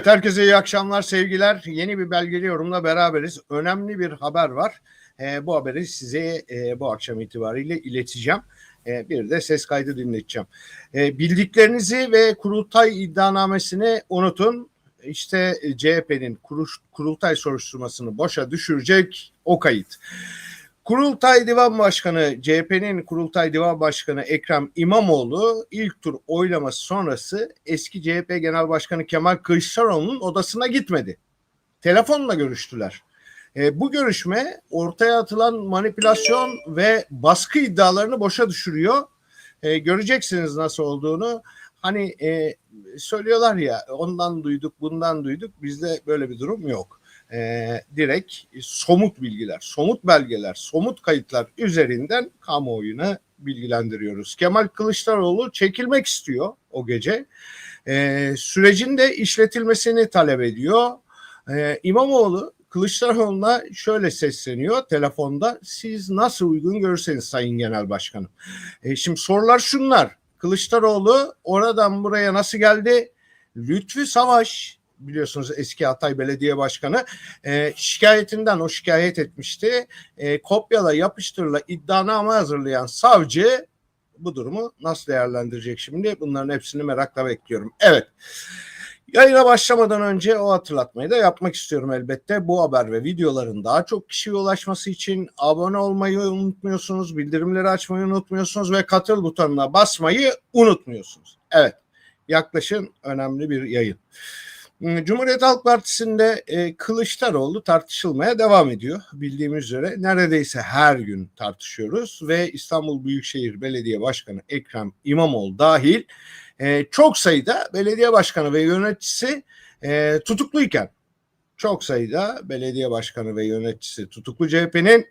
Evet herkese iyi akşamlar sevgiler. Yeni bir belgeli yorumla beraberiz. Önemli bir haber var. Ee, bu haberi size e, bu akşam itibariyle ileteceğim. Ee, bir de ses kaydı dinleteceğim. Ee, bildiklerinizi ve kurultay iddianamesini unutun. İşte e, CHP'nin kurultay soruşturmasını boşa düşürecek o kayıt. Kurultay Divan Başkanı, CHP'nin Kurultay Divan Başkanı Ekrem İmamoğlu ilk tur oylaması sonrası eski CHP Genel Başkanı Kemal Kılıçdaroğlu'nun odasına gitmedi. Telefonla görüştüler. E, bu görüşme ortaya atılan manipülasyon ve baskı iddialarını boşa düşürüyor. E, göreceksiniz nasıl olduğunu. Hani e, söylüyorlar ya ondan duyduk bundan duyduk bizde böyle bir durum yok e, direkt somut bilgiler, somut belgeler, somut kayıtlar üzerinden kamuoyuna bilgilendiriyoruz. Kemal Kılıçdaroğlu çekilmek istiyor o gece. E, sürecin de işletilmesini talep ediyor. E, İmamoğlu Kılıçdaroğlu'na şöyle sesleniyor telefonda. Siz nasıl uygun görürseniz Sayın Genel Başkanım. E, şimdi sorular şunlar. Kılıçdaroğlu oradan buraya nasıl geldi? Lütfü Savaş biliyorsunuz eski Hatay Belediye Başkanı e, şikayetinden o şikayet etmişti. E, kopyala yapıştırla iddianame hazırlayan savcı bu durumu nasıl değerlendirecek şimdi? Bunların hepsini merakla bekliyorum. Evet. Yayına başlamadan önce o hatırlatmayı da yapmak istiyorum elbette. Bu haber ve videoların daha çok kişiye ulaşması için abone olmayı unutmuyorsunuz, bildirimleri açmayı unutmuyorsunuz ve katıl butonuna basmayı unutmuyorsunuz. Evet, yaklaşın önemli bir yayın. Cumhuriyet Halk Partisi'nde e, Kılıçdaroğlu tartışılmaya devam ediyor. Bildiğimiz üzere neredeyse her gün tartışıyoruz ve İstanbul Büyükşehir Belediye Başkanı Ekrem İmamoğlu dahil e, çok sayıda belediye başkanı ve yöneticisi e, tutukluyken çok sayıda belediye başkanı ve yöneticisi tutuklu CHP'nin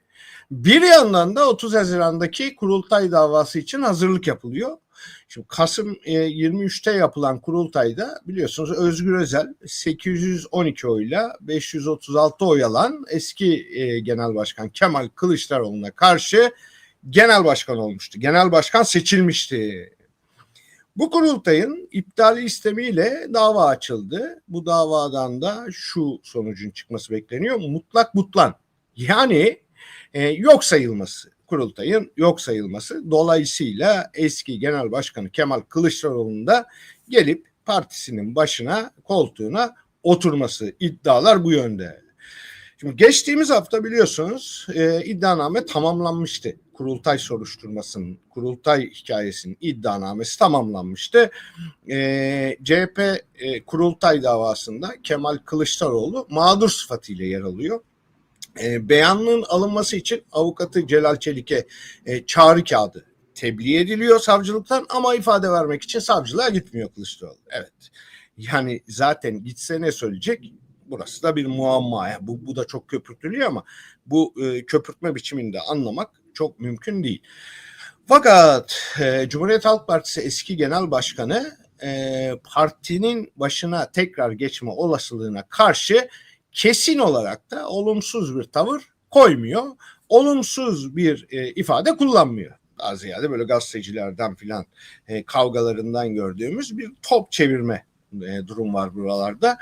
bir yandan da 30 Haziran'daki kurultay davası için hazırlık yapılıyor. Şimdi Kasım e, 23'te yapılan kurultayda biliyorsunuz Özgür Özel 812 oyla 536 oy alan eski e, genel başkan Kemal Kılıçdaroğlu'na karşı genel başkan olmuştu. Genel başkan seçilmişti. Bu kurultayın iptali istemiyle dava açıldı. Bu davadan da şu sonucun çıkması bekleniyor. Mutlak butlan. Yani e, yok sayılması kurultayın yok sayılması. Dolayısıyla eski genel başkanı Kemal Kılıçdaroğlu'nun da gelip partisinin başına koltuğuna oturması iddialar bu yönde. Şimdi geçtiğimiz hafta biliyorsunuz e, iddianame tamamlanmıştı. Kurultay soruşturmasının, kurultay hikayesinin iddianamesi tamamlanmıştı. E, CHP e, kurultay davasında Kemal Kılıçdaroğlu mağdur sıfatıyla yer alıyor e, beyanının alınması için avukatı Celal Çelik'e e, çağrı kağıdı tebliğ ediliyor savcılıktan ama ifade vermek için savcılığa gitmiyor Kılıçdaroğlu. Evet. Yani zaten gitse ne söyleyecek? Burası da bir muamma. Yani bu, bu da çok köpürtülüyor ama bu e, köpürtme biçiminde anlamak çok mümkün değil. Fakat e, Cumhuriyet Halk Partisi eski genel başkanı e, partinin başına tekrar geçme olasılığına karşı kesin olarak da olumsuz bir tavır koymuyor. Olumsuz bir e, ifade kullanmıyor. Daha ziyade böyle gazetecilerden filan e, kavgalarından gördüğümüz bir top çevirme e, durum var buralarda.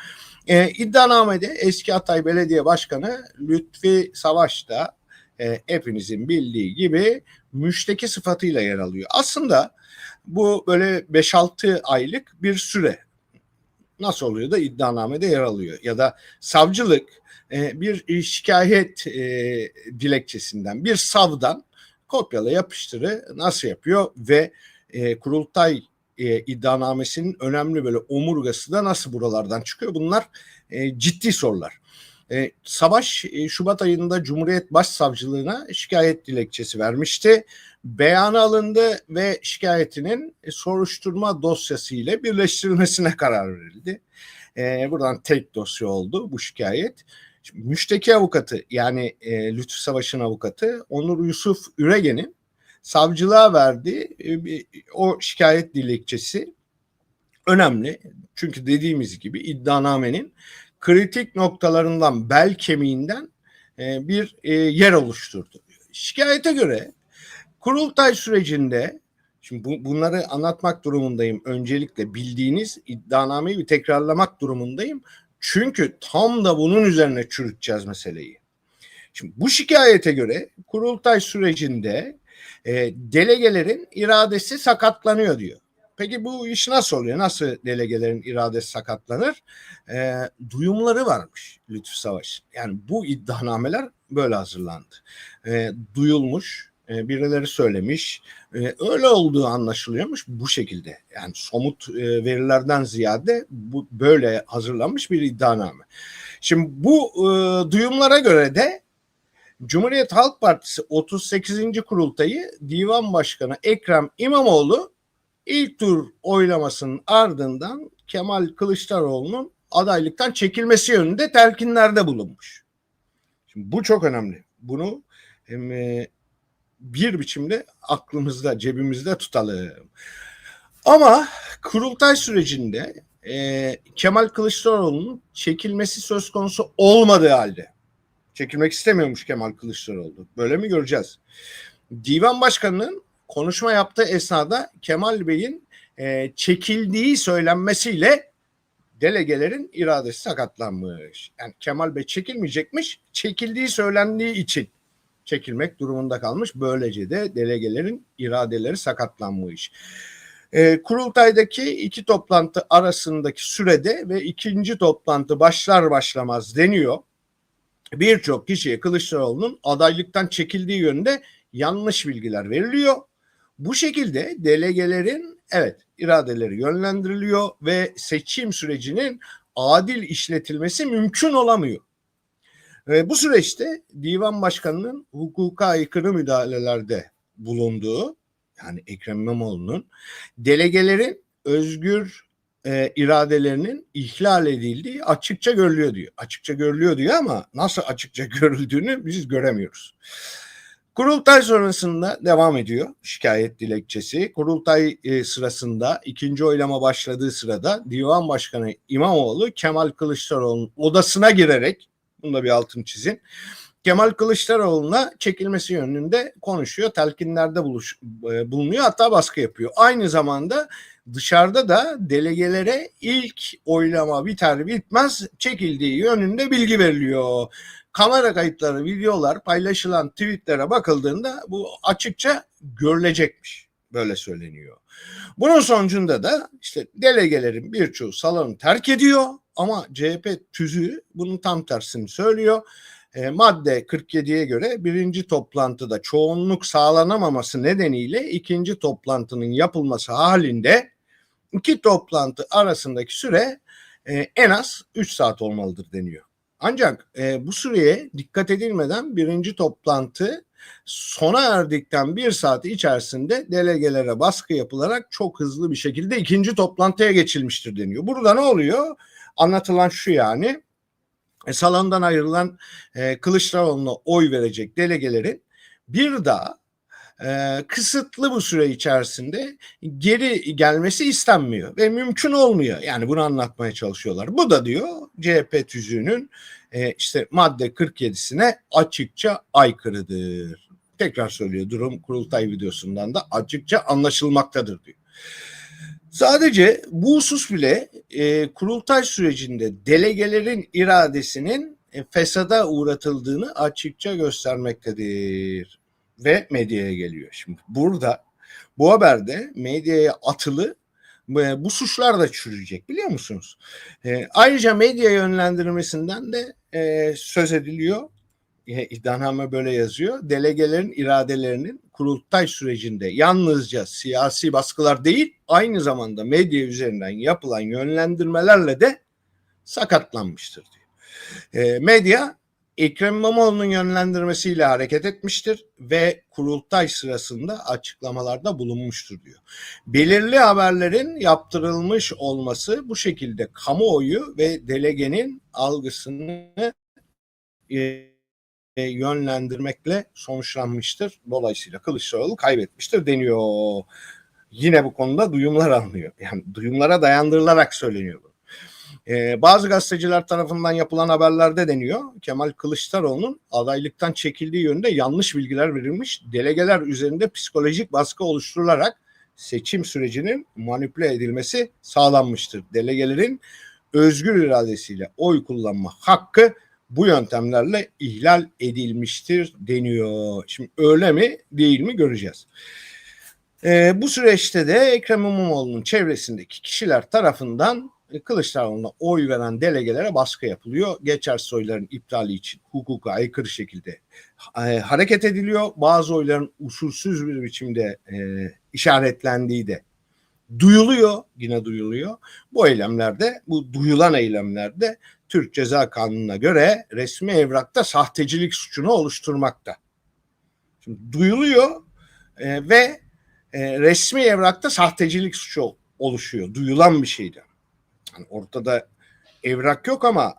E, iddianamede eski Hatay Belediye Başkanı Lütfi Savaş da e, hepinizin bildiği gibi müşteki sıfatıyla yer alıyor. Aslında bu böyle 5-6 aylık bir süre nasıl oluyor da iddianamede yer alıyor? Ya da savcılık e, bir şikayet e, dilekçesinden bir savdan kopyala yapıştırı nasıl yapıyor? Ve e, kurultay e, iddianamesinin önemli böyle omurgası da nasıl buralardan çıkıyor? Bunlar e, ciddi sorular. E, Savaş e, Şubat ayında Cumhuriyet Başsavcılığına şikayet dilekçesi vermişti. Beyanı alındı ve şikayetinin e, soruşturma dosyası ile birleştirilmesine karar verildi. E, buradan tek dosya oldu bu şikayet. Şimdi, müşteki avukatı yani e, Lütfü Savaş'ın avukatı Onur Yusuf Üregen'in savcılığa verdiği e, o şikayet dilekçesi önemli. Çünkü dediğimiz gibi iddianamenin kritik noktalarından bel kemiğinden e, bir e, yer oluşturdu. Şikayete göre kurultay sürecinde Şimdi bu, bunları anlatmak durumundayım. Öncelikle bildiğiniz iddianameyi bir tekrarlamak durumundayım. Çünkü tam da bunun üzerine çürüteceğiz meseleyi. Şimdi bu şikayete göre kurultay sürecinde e, delegelerin iradesi sakatlanıyor diyor. Peki bu iş nasıl oluyor? Nasıl delegelerin iradesi sakatlanır? E, duyumları varmış Lütfü Savaş. Yani bu iddianameler böyle hazırlandı. E, duyulmuş, e, birileri söylemiş. E, öyle olduğu anlaşılıyormuş bu şekilde. Yani somut e, verilerden ziyade bu böyle hazırlanmış bir iddianame. Şimdi bu e, duyumlara göre de Cumhuriyet Halk Partisi 38. kurultayı Divan Başkanı Ekrem İmamoğlu ilk tur oylamasının ardından Kemal Kılıçdaroğlu'nun adaylıktan çekilmesi yönünde telkinlerde bulunmuş. Şimdi bu çok önemli. Bunu e, bir biçimde aklımızda, cebimizde tutalım. Ama kurultay sürecinde e, Kemal Kılıçdaroğlu'nun çekilmesi söz konusu olmadığı halde çekilmek istemiyormuş Kemal Kılıçdaroğlu. Böyle mi göreceğiz? Divan Başkanı'nın konuşma yaptığı esnada Kemal Bey'in e, çekildiği söylenmesiyle delegelerin iradesi sakatlanmış. Yani Kemal Bey çekilmeyecekmiş, çekildiği söylendiği için çekilmek durumunda kalmış. Böylece de delegelerin iradeleri sakatlanmış. E, kurultaydaki iki toplantı arasındaki sürede ve ikinci toplantı başlar başlamaz deniyor. Birçok kişiye Kılıçdaroğlu'nun adaylıktan çekildiği yönünde yanlış bilgiler veriliyor. Bu şekilde delegelerin evet iradeleri yönlendiriliyor ve seçim sürecinin adil işletilmesi mümkün olamıyor. Ve bu süreçte divan başkanının hukuka aykırı müdahalelerde bulunduğu yani Ekrem İmamoğlu'nun delegelerin özgür e, iradelerinin ihlal edildiği açıkça görülüyor diyor. Açıkça görülüyor diyor ama nasıl açıkça görüldüğünü biz göremiyoruz. Kurultay sonrasında devam ediyor şikayet dilekçesi. Kurultay e, sırasında ikinci oylama başladığı sırada Divan Başkanı İmamoğlu Kemal Kılıçdaroğlu'nun odasına girerek bunu da bir altın çizin. Kemal Kılıçdaroğlu'na çekilmesi yönünde konuşuyor. Telkinlerde buluş, e, bulunuyor hatta baskı yapıyor. Aynı zamanda dışarıda da delegelere ilk oylama biter bitmez çekildiği yönünde bilgi veriliyor. Kamera kayıtları, videolar, paylaşılan tweetlere bakıldığında bu açıkça görülecekmiş. Böyle söyleniyor. Bunun sonucunda da işte delegelerin birçoğu salonu terk ediyor ama CHP tüzüğü bunun tam tersini söylüyor. E, madde 47'ye göre birinci toplantıda çoğunluk sağlanamaması nedeniyle ikinci toplantının yapılması halinde iki toplantı arasındaki süre e, en az 3 saat olmalıdır deniyor. Ancak e, bu süreye dikkat edilmeden birinci toplantı sona erdikten bir saat içerisinde delegelere baskı yapılarak çok hızlı bir şekilde ikinci toplantıya geçilmiştir deniyor. Burada ne oluyor? Anlatılan şu yani e, salondan ayrılan e, Kılıçdaroğlu'na oy verecek delegelerin bir daha e, kısıtlı bu süre içerisinde geri gelmesi istenmiyor ve mümkün olmuyor. Yani bunu anlatmaya çalışıyorlar. Bu da diyor CHP tüzüğünün e, işte madde 47'sine açıkça aykırıdır. Tekrar söylüyor durum kurultay videosundan da açıkça anlaşılmaktadır diyor. Sadece bu husus bile e, kurultay sürecinde delegelerin iradesinin e, fesada uğratıldığını açıkça göstermektedir ve medyaya geliyor. Şimdi burada bu haberde medyaya atılı e, bu suçlar da çürüyecek biliyor musunuz? E, ayrıca medya yönlendirmesinden de e, söz ediliyor. E, iddianame böyle yazıyor. Delegelerin iradelerinin kurultay sürecinde yalnızca siyasi baskılar değil aynı zamanda medya üzerinden yapılan yönlendirmelerle de sakatlanmıştır diyor. E, medya Ekrem İmamoğlu'nun yönlendirmesiyle hareket etmiştir ve kurultay sırasında açıklamalarda bulunmuştur diyor. Belirli haberlerin yaptırılmış olması bu şekilde kamuoyu ve delegenin algısını e, yönlendirmekle sonuçlanmıştır. Dolayısıyla Kılıçdaroğlu kaybetmiştir deniyor. Yine bu konuda duyumlar alınıyor. Yani duyumlara dayandırılarak söyleniyor bu. Ee, bazı gazeteciler tarafından yapılan haberlerde deniyor. Kemal Kılıçdaroğlu'nun adaylıktan çekildiği yönünde yanlış bilgiler verilmiş. Delegeler üzerinde psikolojik baskı oluşturularak seçim sürecinin manipüle edilmesi sağlanmıştır. Delegelerin özgür iradesiyle oy kullanma hakkı bu yöntemlerle ihlal edilmiştir deniyor. Şimdi öyle mi değil mi göreceğiz. Ee, bu süreçte de Ekrem İmamoğlu'nun çevresindeki kişiler tarafından Kılıçdaroğlu'na oy veren delegelere baskı yapılıyor. Geçersiz oyların iptali için hukuka aykırı şekilde e, hareket ediliyor. Bazı oyların usulsüz bir biçimde e, işaretlendiği de duyuluyor, yine duyuluyor. Bu eylemlerde, bu duyulan eylemlerde Türk Ceza Kanunu'na göre resmi evrakta sahtecilik suçunu oluşturmakta. Şimdi duyuluyor e, ve e, resmi evrakta sahtecilik suçu oluşuyor. Duyulan bir şeydi. Yani ortada evrak yok ama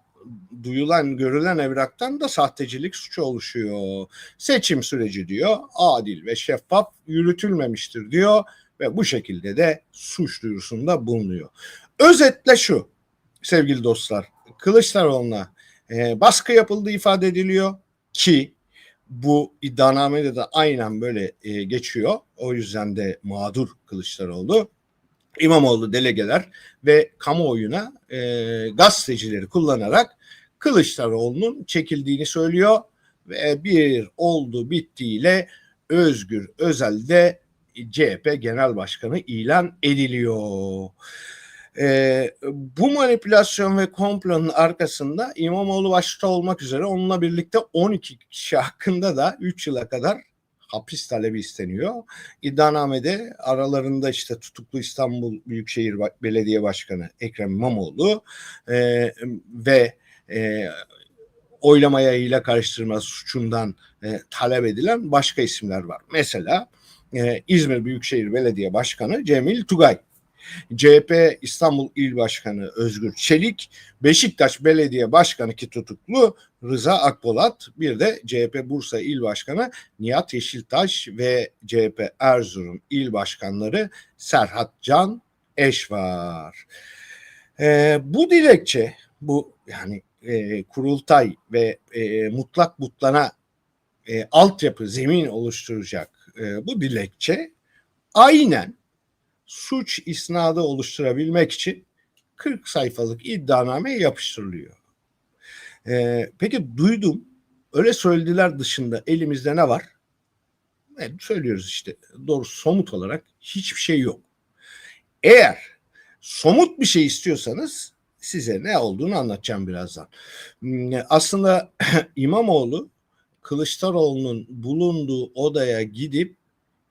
duyulan, görülen evraktan da sahtecilik suçu oluşuyor. Seçim süreci diyor adil ve şeffaf yürütülmemiştir diyor ve bu şekilde de suç duyurusunda bulunuyor. Özetle şu sevgili dostlar Kılıçdaroğlu'na e, baskı yapıldığı ifade ediliyor ki bu iddianamede de aynen böyle e, geçiyor. O yüzden de mağdur Kılıçdaroğlu. İmamoğlu delegeler ve kamuoyuna e, gazetecileri kullanarak Kılıçdaroğlu'nun çekildiğini söylüyor ve bir oldu bittiyle Özgür Özel'de CHP Genel Başkanı ilan ediliyor. Ee, bu manipülasyon ve komplonun arkasında İmamoğlu başta olmak üzere onunla birlikte 12 kişi hakkında da 3 yıla kadar hapis talebi isteniyor. İddianamede aralarında işte tutuklu İstanbul Büyükşehir Belediye Başkanı Ekrem İmamoğlu e, ve e, oylamaya ile karıştırma suçundan e, talep edilen başka isimler var. Mesela e, İzmir Büyükşehir Belediye Başkanı Cemil Tugay CHP İstanbul İl Başkanı Özgür Çelik, Beşiktaş Belediye Başkanı ki tutuklu Rıza Akpolat, bir de CHP Bursa İl Başkanı Nihat Yeşiltaş ve CHP Erzurum İl Başkanları Serhat Can Eş var. E, bu dilekçe, bu yani e, kurultay ve e, mutlak butlana e, altyapı, zemin oluşturacak e, bu dilekçe aynen suç isnadı oluşturabilmek için 40 sayfalık iddianame yapıştırılıyor. Ee, peki duydum. Öyle söylediler dışında elimizde ne var? Evet, söylüyoruz işte. Doğru somut olarak hiçbir şey yok. Eğer somut bir şey istiyorsanız size ne olduğunu anlatacağım birazdan. Hmm, aslında İmamoğlu Kılıçdaroğlu'nun bulunduğu odaya gidip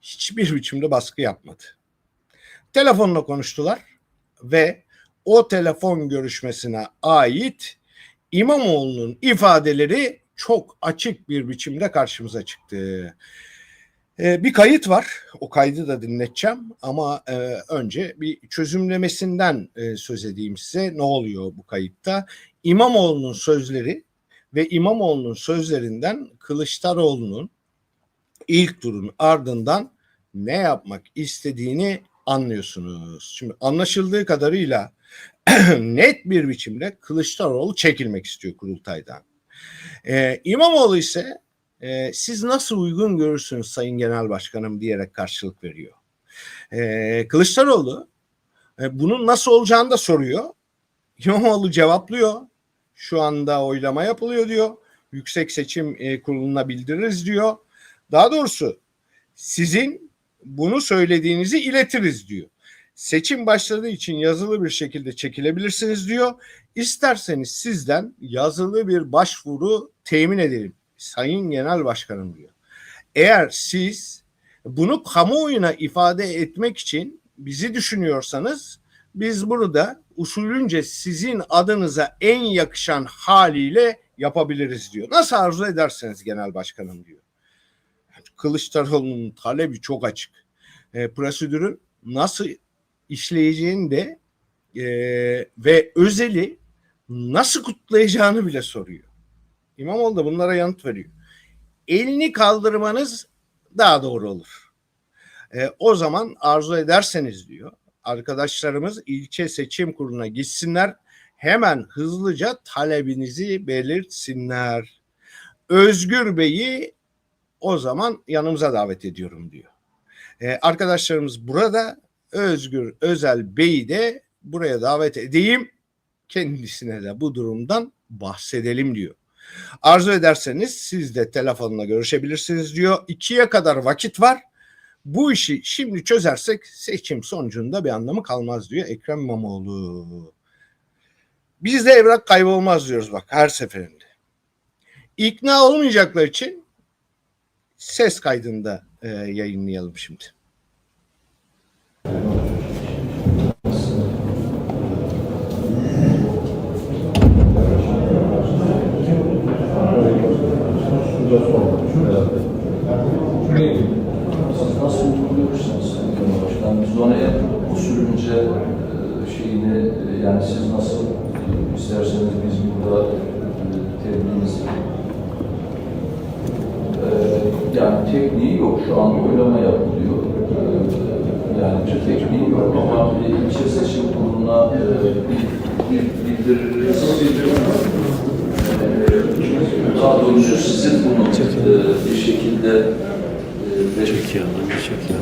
hiçbir biçimde baskı yapmadı. Telefonla konuştular ve o telefon görüşmesine ait İmamoğlu'nun ifadeleri çok açık bir biçimde karşımıza çıktı. Ee, bir kayıt var. O kaydı da dinleteceğim ama e, önce bir çözümlemesinden e, söz edeyim size. Ne oluyor bu kayıtta? İmamoğlu'nun sözleri ve İmamoğlu'nun sözlerinden Kılıçdaroğlu'nun ilk turun ardından ne yapmak istediğini anlıyorsunuz. Şimdi anlaşıldığı kadarıyla net bir biçimde Kılıçdaroğlu çekilmek istiyor kurultaydan. Ee, İmamoğlu ise e, siz nasıl uygun görürsünüz Sayın Genel Başkanım diyerek karşılık veriyor. Ee, Kılıçdaroğlu e, bunun nasıl olacağını da soruyor. İmamoğlu cevaplıyor. Şu anda oylama yapılıyor diyor. Yüksek Seçim e, Kurulu'na bildiririz diyor. Daha doğrusu sizin bunu söylediğinizi iletiriz diyor. Seçim başladığı için yazılı bir şekilde çekilebilirsiniz diyor. İsterseniz sizden yazılı bir başvuru temin edelim. Sayın Genel Başkanım diyor. Eğer siz bunu kamuoyuna ifade etmek için bizi düşünüyorsanız biz burada usulünce sizin adınıza en yakışan haliyle yapabiliriz diyor. Nasıl arzu ederseniz genel başkanım diyor. Kılıçdaroğlu'nun talebi çok açık. E, prosedürün nasıl işleyeceğini de e, ve özeli nasıl kutlayacağını bile soruyor. İmamoğlu da bunlara yanıt veriyor. Elini kaldırmanız daha doğru olur. E, o zaman arzu ederseniz diyor arkadaşlarımız ilçe seçim kuruluna gitsinler hemen hızlıca talebinizi belirtsinler. Özgür Bey'i o zaman yanımıza davet ediyorum diyor. E, arkadaşlarımız burada Özgür Özel Bey'i de buraya davet edeyim. Kendisine de bu durumdan bahsedelim diyor. Arzu ederseniz siz de telefonla görüşebilirsiniz diyor. İkiye kadar vakit var. Bu işi şimdi çözersek seçim sonucunda bir anlamı kalmaz diyor Ekrem İmamoğlu. Bizde evrak kaybolmaz diyoruz bak her seferinde. İkna olmayacaklar için ses kaydında e, yayınlayalım şimdi. Siz nasıl uyguluyorsunuz Sayın Genel Başkan? Biz ona en usulünce e, şeyini, e, yani siz nasıl e, isterseniz biz burada e, tebliğimizi e, yani tekniği yok. Şu an oylama yapılıyor. E, Yani bir tekniği yok ama bir ilçe seçim kuruluna e, bir, bir bildiririz. Daha doğrusu sizin bunu e, bir şekilde e, Çekiyor, çekiyor?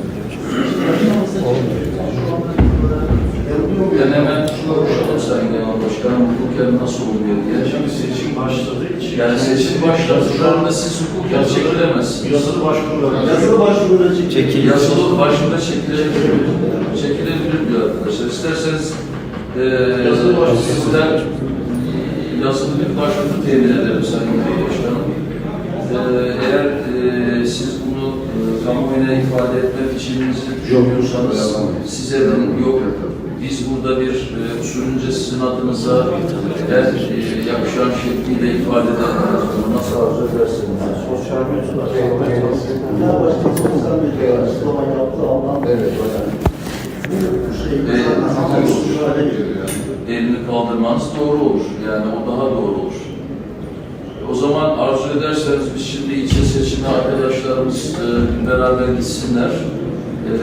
Yani seçim başladığında siz hukuken çekilemezsiniz. yazılı başvurular. Yazılı başvuruda çekil. Yazılı başvuruda çekilebilir. Çekilebilir diyor arkadaşlar. İsterseniz e, Yazılı başvuru. sizden yazılı bir başvuru temin ederim Sayın Başkanım. E, eğer e, siz bunu e, kamuoyuna ifade etmek için düşünüyorsanız size de yok. Biz burada bir e, usulünce sizin adınıza her e, yakışan şekliyle ifade eder. Nasıl arzu ederseniz. Sosyal Ya başka sosyal medyada açıklama yaptı ondan Evet. bu şey Ee, elini kaldırmanız doğru olur. Yani o daha doğru olur. O zaman arzu ederseniz biz şimdi ilçe seçimi arkadaşlarımız e, beraber gitsinler. E,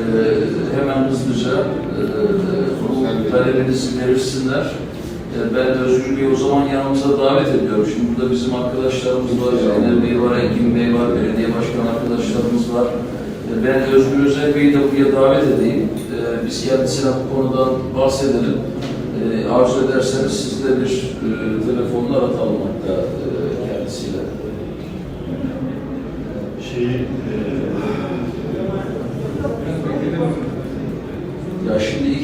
hemen hızlıca e, talebinizi verirsinler. E, ben Özgür Bey'i o zaman yanımıza davet ediyorum. Şimdi burada bizim arkadaşlarımız var, Ener Bey var, Engin Bey var, belediye başkan arkadaşlarımız var. E, Ben Özgür Özel Bey'i de buraya davet edeyim. E, Biz kendisine bu konudan bahsedelim. E, arzu ederseniz siz de bir e, telefonla atalım hatta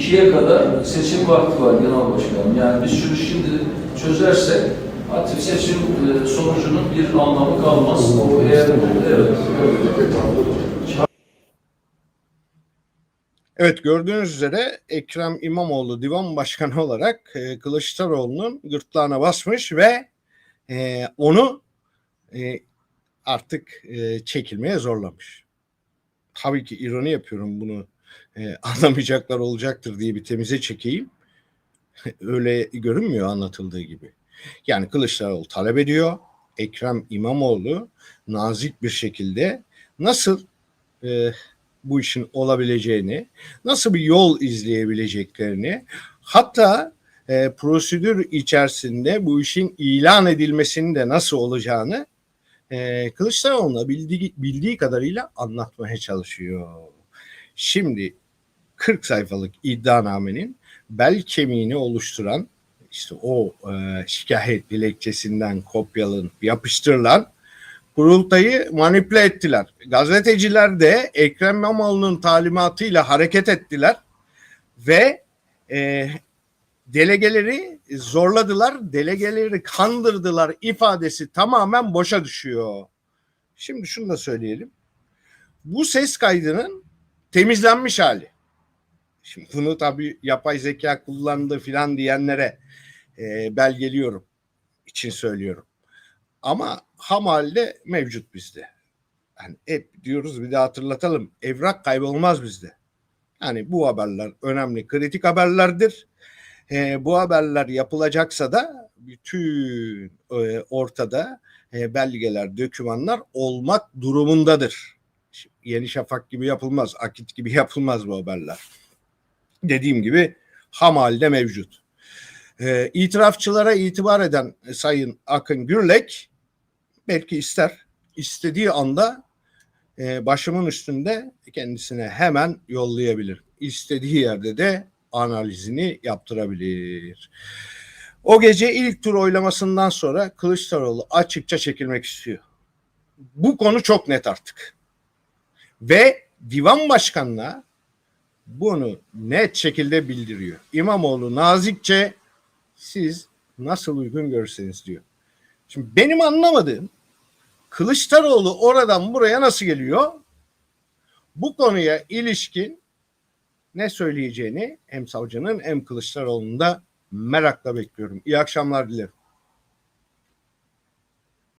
2'ye kadar seçim vakti var genel başkanım. Yani biz şunu şimdi çözersek aktif seçim e, sonucunun bir anlamı kalmaz. O eğer evet. Evet gördüğünüz üzere Ekrem İmamoğlu divan başkanı olarak e, Kılıçdaroğlu'nun gırtlağına basmış ve e, onu e, artık e, çekilmeye zorlamış. Tabii ki ironi yapıyorum bunu e, anlamayacaklar olacaktır diye bir temize çekeyim. Öyle görünmüyor anlatıldığı gibi. Yani Kılıçdaroğlu talep ediyor. Ekrem İmamoğlu nazik bir şekilde nasıl e, bu işin olabileceğini, nasıl bir yol izleyebileceklerini, hatta e, prosedür içerisinde bu işin ilan edilmesinin de nasıl olacağını e, Kılıçdaroğlu'na bildiği, bildiği kadarıyla anlatmaya çalışıyor. Şimdi 40 sayfalık iddianamenin bel kemiğini oluşturan işte o e, şikayet dilekçesinden kopyalanıp yapıştırılan kurultayı manipüle ettiler. Gazeteciler de Ekrem İmamoğlu'nun talimatıyla hareket ettiler ve e, delegeleri zorladılar, delegeleri kandırdılar ifadesi tamamen boşa düşüyor. Şimdi şunu da söyleyelim. Bu ses kaydının temizlenmiş hali. Şimdi bunu tabii yapay zeka kullandı filan diyenlere e, belgeliyorum için söylüyorum. Ama ham halde mevcut bizde. Yani hep diyoruz bir de hatırlatalım. Evrak kaybolmaz bizde. Yani bu haberler önemli, kritik haberlerdir. E, bu haberler yapılacaksa da bütün e, ortada e, belgeler, dokümanlar olmak durumundadır. Yeni Şafak gibi yapılmaz, Akit gibi yapılmaz bu haberler. Dediğim gibi ham halde mevcut. E, itirafçılara itibar eden Sayın Akın Gürlek belki ister, istediği anda e, başımın üstünde kendisine hemen yollayabilir. İstediği yerde de analizini yaptırabilir. O gece ilk tur oylamasından sonra Kılıçdaroğlu açıkça çekilmek istiyor. Bu konu çok net artık. Ve divan başkanına bunu net şekilde bildiriyor. İmamoğlu nazikçe siz nasıl uygun görürseniz diyor. Şimdi benim anlamadığım Kılıçdaroğlu oradan buraya nasıl geliyor? Bu konuya ilişkin ne söyleyeceğini hem savcının hem Kılıçdaroğlu'nun da merakla bekliyorum. İyi akşamlar dilerim.